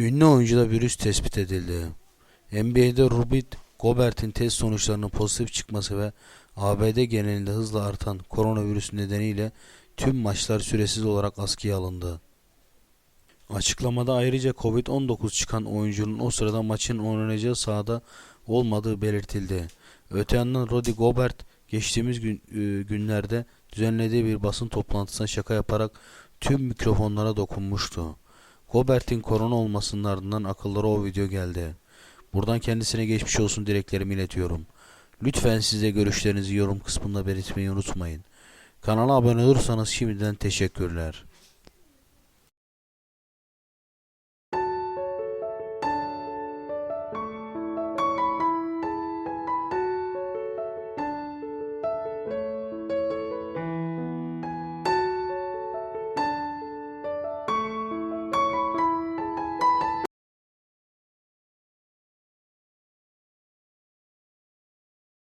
Ünlü oyuncuda virüs tespit edildi. NBA'de Rubit Gobert'in test sonuçlarının pozitif çıkması ve ABD genelinde hızla artan koronavirüs nedeniyle tüm maçlar süresiz olarak askıya alındı. Açıklamada ayrıca Covid-19 çıkan oyuncunun o sırada maçın oynanacağı sahada olmadığı belirtildi. Öte yandan Rudy Gobert geçtiğimiz gün, e, günlerde düzenlediği bir basın toplantısına şaka yaparak tüm mikrofonlara dokunmuştu. Gobert'in korona olmasının ardından akıllara o video geldi. Buradan kendisine geçmiş olsun dileklerimi iletiyorum. Lütfen siz de görüşlerinizi yorum kısmında belirtmeyi unutmayın. Kanala abone olursanız şimdiden teşekkürler.